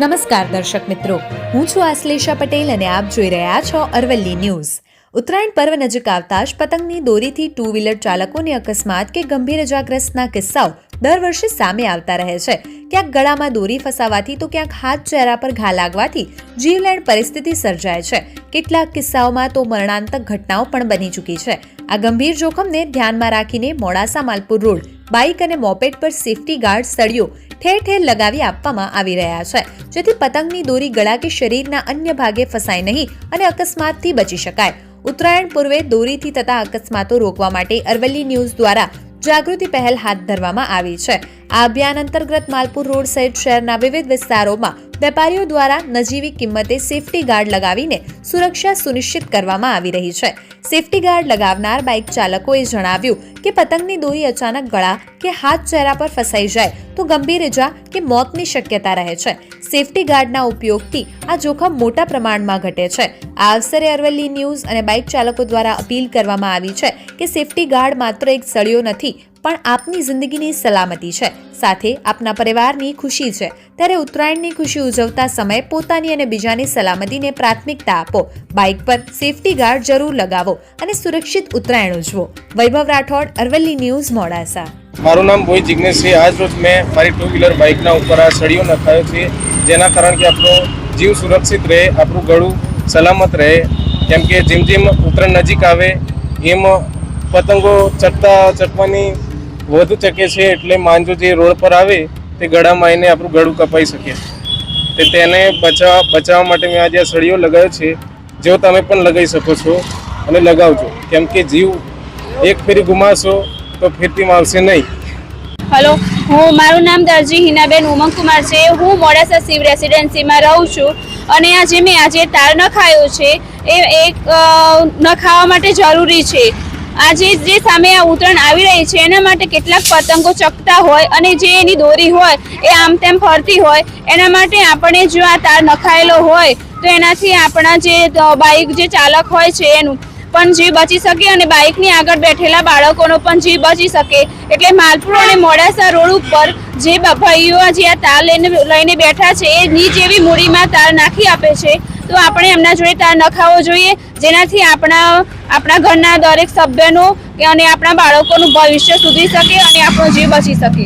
નમસ્કાર દર્શક મિત્રો. હું છું આશ્લેષા પટેલ અને આપ જોઈ રહ્યા છો અરવલ્લી ન્યૂઝ. ઉત્તરાયણ પર્વ નજીક આવતા જ પતંગની દોરીથી ટુ વ્હીલર ચાલકોને અકસ્માત કે ગંભીર ઇજાગ્રસ્તના કિસ્સાઓ દર વર્ષે સામે આવતા રહે છે. ક્યાંક ગળામાં દોરી ફસાવાથી તો ક્યાંક હાથ ચહેરા પર ઘા લાગવાથી જીવલેણ પરિસ્થિતિ સર્જાય છે. કેટલાક કિસ્સાઓમાં તો મરણાંતક ઘટનાઓ પણ બની ચૂકી છે. આ ગંભીર જોખમને ધ્યાનમાં રાખીને મોડાસા માલપુર રોડ બાઇક અને મોપેડ પર સેફટી ગાર્ડ સળીઓ ઠેર ઠેર લગાવી આપવામાં આવી રહ્યા છે, જેથી પતંગની દોરી ગળા કે શરીરના અન્ય ભાગે ફસાય નહીં અને અકસ્માતથી બચી શકાય. ઉત્તરાયણ પૂર્વે દોરીથી થતા અકસ્માતો રોકવા માટે અરવલ્લી ન્યૂઝ દ્વારા જાગૃતિ પહેલ હાથ ધરવામાં આવી છે. આ અભિયાન અંતર્ગત માલપુર રોડ સહિત શહેરના વિવિધ વિસ્તારોમાં વેપારીઓ દ્વારા નજીવી કિંમતે સેફટી ગાર્ડ લગાવીને સુરક્ષા સુનિશ્ચિત કરવામાં આવી રહી છે. સેફટી ગાર્ડ લગાવનાર બાઇક ચાલકોએ જણાવ્યું કે પતંગની દોરી અચાનક ગળા કે હાથ ચહેરા પર ફસાઈ જાય તો ગંભીર ઇજા કે મોતની શક્યતા રહે છે. સેફટી ગાર્ડના ઉપયોગથી આ જોખમ મોટા પ્રમાણમાં ઘટે છે. આ અવસરે અરવલ્લી ન્યૂઝ અને બાઇક ચાલકો દ્વારા અપીલ કરવામાં આવી છે કે સેફટી ગાર્ડ માત્ર એક સળિયો નથી પણ આપની જિંદગીની સલામતી છે. સાથે આપના પરિવારની ખુશી છે. ત્યારે ઉત્તરાયણની ખુશી ઉજવતા સમયે પોતાની અને બીજાની સલામતીને પ્રાથમિકતા આપો. બાઇક પર સેફટી ગાર્ડ જરૂર લગાવો અને સુરક્ષિત ઉત્તરાયણ ઉજવો. વૈભવ રાઠોડ, અરવલ્લી ન્યૂઝ, મોડાસા. મારું નામ ભોઈ જિગ્નેશ છે આજ રોજ મેં મારી ટુ વ્હીલર બાઇકના ઉપર આ સળિયો નખાયો છે, જેના કારણ કે આપણો જીવ સુરક્ષિત રહે, આપણું ગળું સલામત રહે. કેમ કે જેમ જેમ ઉત્તરાયણ નજીક આવે, એમ પતંગો ચટતા ચટવાની વધુ ચકે છે એટલે માંજો જે રોડ પર આવે, તે ગળામાં આવીને આપણું ગળું કપાઈ શકે. તે તેને બચાવવા બચાવવા માટે મેં આજે આ સળીઓ લગાવ્યો છે. જો તમે પણ લગાવી શકો છો અને લગાવજો. કેમ કે જીવ એક ફેરી ગુમાવશો, તો ફેરતી માવશે નહીં. હલો હું, મારું નામ દરજી હિનાબેન ઉમંગકુમાર છે. હું મોડાસા શિવ રેસિડેન્સીમાં રહું છું અને આ જે મેં આજે તાર નખાયો છે. એ એક ન નખાવા માટે જરૂરી છે. આજે જે સામે આ ઉતરણ આવી રહી છે, એના માટે કેટલાક પતંગો ચકતા હોય અને જે એની દોરી હોય, એ આમ તેમ ફરતી હોય, એના માટે આપણે જો આ તાર નખાયેલો હોય, તો એનાથી આપણા જે બાઇક જે ચાલક હોય છે એનું પણ જીવ બચી શકે અને બાઇકની આગળ બેઠેલા બાળકોનો પણ જીવ બચી શકે. એટલે માલપુર અને મોડાસા રોડ ઉપર જે ભાઈઓ જે આ તાર લઈને લઈને બેઠા છે, એ નીચ એવી મૂડીમાં તાર નાખી આપે છે. તો આપણે એમના જોડે તાર નખાવો જોઈએ. જેનાથી આપણા આપણા ઘરના દરેક સભ્યનું અને આપણા બાળકોનું ભવિષ્ય સુધરી શકે અને આપણો જીવ બચી શકે.